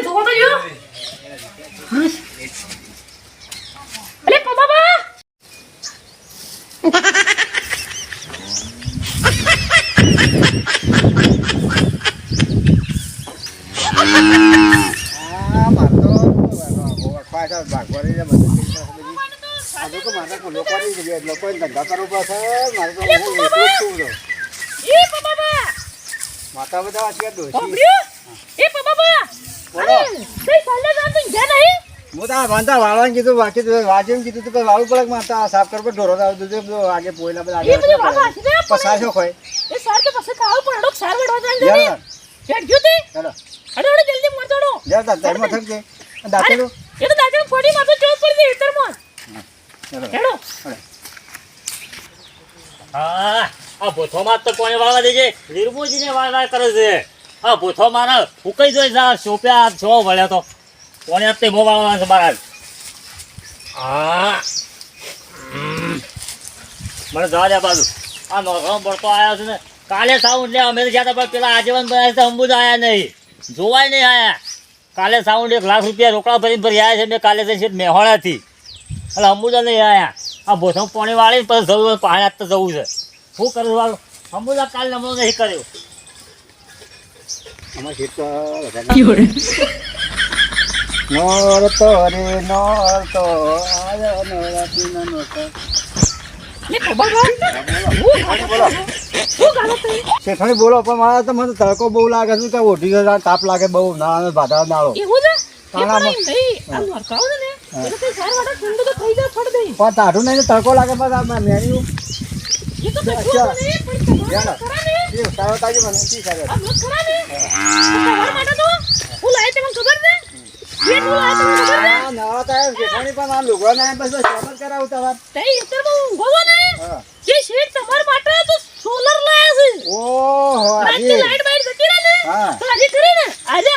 તમે જોવો તો જો અલે પપ્પા લોકોને ધંધા કરવો પડશે મારે તો હું એટલું છું બધો માતા બધા અત્યારે દોષી એ પપ્પા વાંધા વાળવાનું કીધું બાકી તો વાંચ્યું કીધું તું વાળું પડે માતા આ સાફ કરવા ઢોરો લાવ દૂધ બધું આગે પોયલા બધા આગે પસાશો ખોય એ સર તો પછી કાવ પણ અડોક સાર વડવા જાય ને પેટ ગયું તે. અડો અડો જલ્દી મર દોડો યાર તા ટાઈમ મથક જે દાંતેલું એ તો દાદા ફોડી માં તો ચોક પડી દે ઇતરમાં ચાલો હેડો હા આ ભૂથોમાં તો કોને વાળવા દેજે? લીરબુજીને વાળવા કરે છે. આ ભૂથો મારા ફૂકાઈ જોઈ જા સોપ્યા છો વળ્યો તો. કોને તે મોબાઈલ છે મારા હા. મને જવા દે બાજુ. આ નોકરો પડતો આવ્યો છે ને. કાલે સાઉન્ડ લે અમે જ્યાં તા પેલા આજીવન બનાવ્યા છે અંબુજ આયા નહીં. જોવાય નહીં આયા. કાલે સાઉન્ડ એક લાખ રૂપિયા રોકડા ભરીને ભરી આવ્યા છે મેં કાલે છે મેહોણાથી એટલે અંબુજા નહીં આવ્યા આ ભોસમ પાણી વાળી પછી જવું પાણી આજ તો જવું છે. શું કરું વાળું અંબુજા કાલે નમો નહીં કર્યો. શીત તો વધારે નોરતો રે નોરતો આયો નોરાતીનો નોરતો. ને બાબા હું બોલો. શેઠાણી પણ મારા તો મને તડકો બહુ લાગે છે. કે ઓઢી તાપ લાગે બહુ ના ભાદા નાળો પણ નહીં આ લડકાઓ છે ને એ તો કઈ સાર વાળા ઠંડુ તો થઈ જાય છોડ દે પણ તાઢું નહીં તડકો લાગે પણ આ મેન્યુ એ તો કશું અચ્છા. નહીં પણ તમારે યાર. ખરા ને એ સારો તાજો મને શી કરે આ લોક ખરા ને માટે તો હું લાય તમને ખબર છે એ હું લાય તમને ખબર છે આ નવા તો પણ આ લુગડો ના બસ સ્વાગત કરાવું તમારે તે ઇતરમાં ઊંઘો ને જે શેઠ તમારા માટે તો સોલર લાયા છે ઓહો આજે લાઈટ બાઈટ જતી રહે ને હા તો આજે કરી ને આજે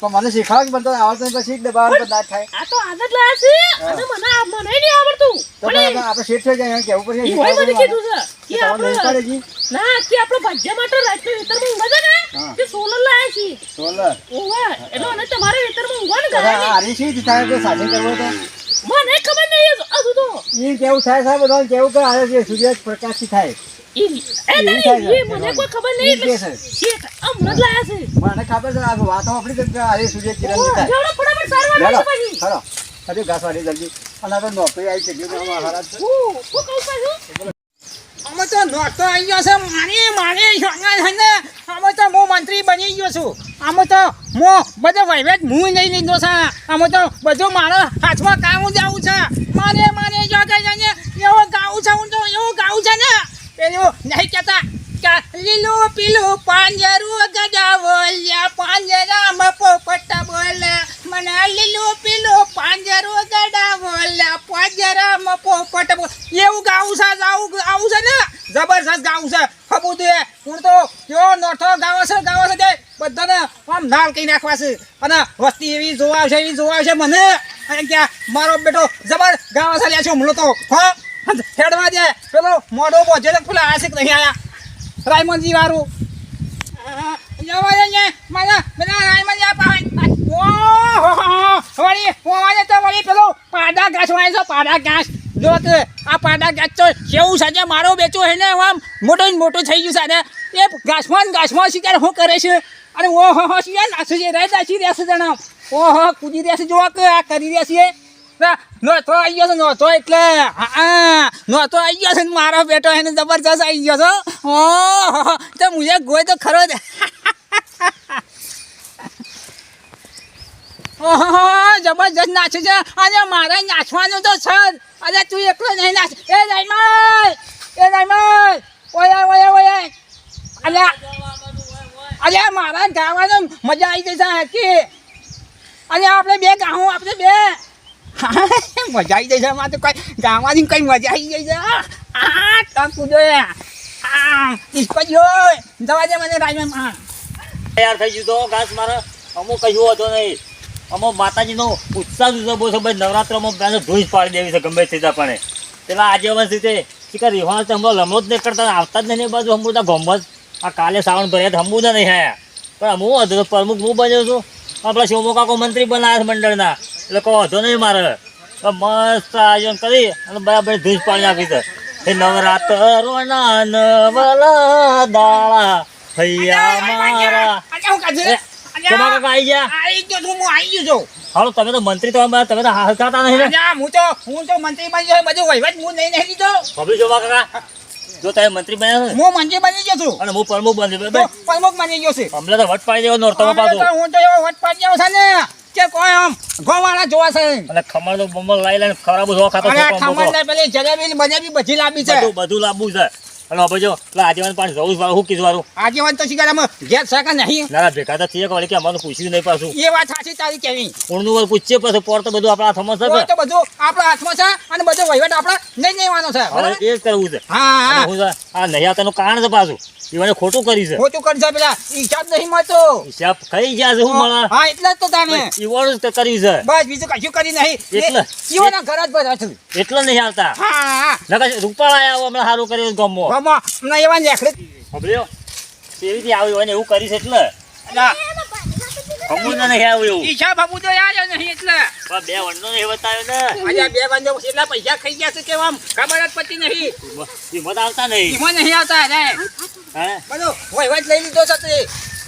તો મને શીખવાડ મને તો આવડતું નહીં પછી ના થાય. આ તો આદત લાયા છે. અને મને મને નહીં આવડતું. તો પણ પણ આપણે શેઠ થઈ જાય કેવું પડશે હોય મને કીધું છે કે આપણે ના કે આપણે ભાજ્ય માટે રાતનું વિતરમાં ઊંઘા છે ને તે સોલર લાયા છીએ સોલર. ઓવા એટલે અને તમારે વિતરમાં ઊંઘવા ને હવે આ આરી શી થાય કરવો તો? મને ખબર નહીં આ તો. એ કેવું થાય સાહેબ? બધા કેવું કે આ સૂર્ય પ્રકાશથી થાય. મંત્રી બની ગયો છું. આમાં તો મો બધો વહીવટ હું લઈ લીધો છે. આમાં તો બધું મારા હાથમાં કામ જ આવું છે. મારે મારે જો કઈ એવું ગાવું છે હું તો એવું ગાવું છે ને. પેલું નહીં કહેતા. લીલું પીલું પાંજરું ગજા બોલ્યા. પાંજરામાં પોપટા બોલ્યા. મને લીલું પીલું પાંજરું ગડા બોલ્યા. પાંજરામાં પોપટ બોલે એવું ગાવું છે, આવું છે ને? જબરજસ્ત ગાવું છે. ખબું તું હું તો કેવો નોઠો ગાવો છે ગાવો છે તે બધાને આમ નાલ કહી નાખવા છે. અને વસ્તી એવી જોવા છે એવી જોવા છે મને. અને ક્યાં મારો બેટો જબર ગાવા છે લ્યા છે હમણાં તો. હો? હેડવા દે. પેલો મોઢો પહોંચે તો પેલા આશિક નહીં આયા. રાયમનજી વાળું. મારા બેચો હે ને આમ મોટો ને મોટો થઈ ગયું છે એ ઘાસમાં ઘાસમાં શિકાર હું કરે છે? અને ઓહો હો શિકાર નાસું છે રહે નાસી રહેશે જણા. ઓહો કૂદી રહેશે જોવા કે આ કરી રહેશે નોતો આવી ગયો છે, નોતો એટલે. હા, નોતો આવી ગયો છે મારો બેટો એને જબરજસ્ત આવી ગયો છો ઓ તો મુજે ગોય તો ખરો જ. ઓહો, જબરજસ્ત નાચે છે. અને મારે નાચવાનું તો છે. અરે તું એકલો નહીં નાચ. એ નાઈમાલ એ નાઈમાલ ઓય ઓય ઓય અરે અરે મારા ગાવાનું મજા આવી જશે કે અને આપણે બે ગાઉં આપણે બે. મજા આવી છે મારે તો કોઈ ગાવાની કઈ મજા આવી છે. આ, ટક કૂદો આ ડિસ્કો જો જવા દે મને રાજમાં તૈયાર થઈ ગયું તો ઘાસ મારે અમુક કશું હતો નહીં. અમુક માતાજીનો ઉત્સાહ બહુ છે, ભાઈ નવરાત્રમાં પહેલાં ધૂળ જ પાડી દેવી છે, ગમે તે પણ પેલા આજે વર્ષ રીતે, શીખર રિહાણ તો હમણાં લમણો જ નહીં કરતા, આવતા જ નહીં બાજુ હમું ગમત. આ કાલે શ્રાવણ ભર્યા હમું નહીં આયા. પણ હું હતો પ્રમુખ, હું બન્યો છું. આપણા કાકો મંત્રી બનાવ્યા મંડળના. એટલે કોઈ વાંધો નહીં મારે. મસ્ત આયોજન કરી અને બરાબર ધૂજ પાણી આપી દે એ નવરાત્રો ના નવલા દાળા ભૈયા મારા. તમારા કાકા આઈ ગયા? આઈ ગયો છું હું આઈ ગયો છું. હાલો તમે તો મંત્રી તો તમે તો હાલતા નહીં ને? અલ્યા હું તો હું તો મંત્રી બની બધું વહીવટ હું નહીં નહીં દીધો. જો કાકા જો તમે મંત્રી બન્યા હું મંત્રી બની ગયો છું. અને હું પ્રમુખ બની ગયો પ્રમુખ બની ગયો છે. અમને તો વટ પાડી દેવો નો અમે પાછું. હું તો એવો વટ પાડી ગયો છે ને કે કોઈ આમ ગોવાળા જોવા છે. અને ખમણ તો બમણ લાઈ લઈને ખરાબ જો ખાતો મોકલો. ખમણ ને પેલી જલેબી બનેબી બધી લાંબી છે. બધું બધું લાંબુ છે. અને હવે જો આજીવન પાણી જવું વાળું શું કીધું વાળું? આગેવાન તો શીખર અમે ઘેર કે નહીં? ના ના ભેગા તો થઈએ વળી કે અમારું પૂછ્યું નહીં પાછું. એ વાત સાચી તારી કેવી કોણનું વાર પૂછીએ પછી પોર તો બધું આપણા હાથમાં છે તો બધું આપણા હાથમાં છે અને બધો વહીવટ આપણે નહીં લેવાનો છે એ જ કરવું છે. હા હા આ નહીં આવતાનું કારણ છે પાછું. ખોટું કરી છે. ખોટું પેલા હિસાબ નહીં મળતો. હિસાબ ખાઈ ગયા છે હું મળે હા એટલે તો તાને ઈવોનું જ કર્યું છે. બસ બીજું કશું કરી નહીં. એટલે? ઈવોના ઘર જ બધા એટલે નહીં આવતા. હા નકર રૂપાળા હમણાં સારું કર્યું ગમો. હમણાં એવા નેખડે ખબર્યો કેવી રીતે આવ્યું હોય ને એવું કરીશ એટલે? ને નહીં આવ્યું. એવું આપું તો યાર નહીં એટલે. બે વંડો નહીં બતાવ્યો ને. આજે બે બંધો એટલા પૈસા ખાઈ ગયા છે કે આમ ખબર જ પડતી નહીં. હિંમત આવતા નહીં. એમાં નહીં આવતા રે. હે? બધું વહીવટ લઈ લીધો છે તે.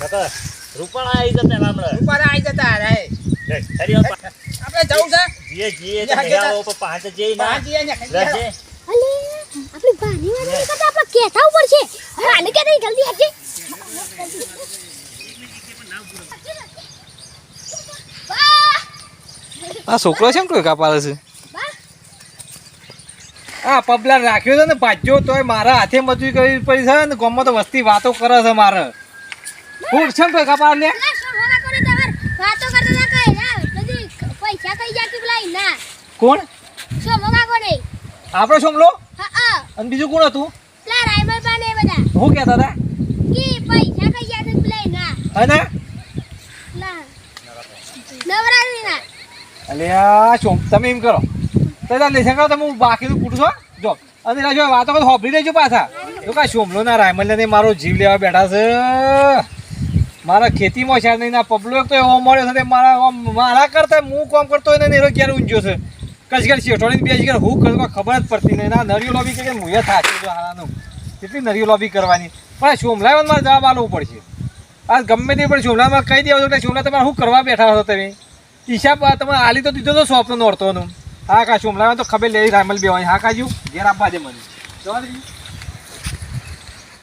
નકર રૂપાળા આવી જતા હમણાં. આવી જતા રે. આપણે જવું છે? જીએ જીએ પાંચ જઈ ના. ને આપણી નહીં કહેતા ઉપર છે. બાને કે નહીં જલ્દી હટજે. આ છોકરો છે કોઈ કાપાલે છે? આ પબલા રાખ્યો છે ને ભાજ્યો તોય મારા હાથે મજૂરી કરવી પડી છે ને ગામમાં તો વસ્તી વાતો કરે છે મારે. હું છે કોઈ કાપાલે લે અલા શું ભોગા કરે તમાર વાતો કરતા ના કઈ. ના પૈસા કઈ જાતી પેલા ના. કોણ? શું ભોગા કરે આપણો સોમલો? હા હા. અને બીજું કોણ હતું? પેલા રાયમલ પાને બધા. હું કહેતા હતા? કે પૈસા કઈ જાતી લઈ ના અને ના? નવરાત્રી ના અલે આ સોમ તમે એમ કરો. તો તાર લેસન કરો તમે હું બાકીનું પૂછો જો. અને એના જો વાતો કરો હોભરી લેજો પાછા. તો કા સોમલો ના રાયમલ ને મારો જીવ લેવા બેઠા છે. મારા ખેતીમાં છે નહીં ના પબલો તો એવો મળ્યો છે મારા મારા કરતા હું કોમ કરતો હોય ને એનો ક્યારે ઊંઝ્યો છે? કશ ઘર શેઠોની બે જગ્યાએ હું કરું ખબર જ પડતી નહીં. ના નરિયો લોબી કે થાય છે જો હારાનું. કેટલી નરી લોબી કરવાની? પણ સોમલામાં મારે જવાબ આલવું પડશે. આ ગમે તે પણ સોમલામાં કહી દેવો એટલે સોમલા તમારે શું કરવા બેઠા છો તમે? હિસાબ તમે આલી તો દીધો તો સોંપનો નોરતોનું હા કા સોમલાવન તો ખબર લેવી રામલ બેવાની. હા કાજુ, ઘેર આપવા દે મને. જવા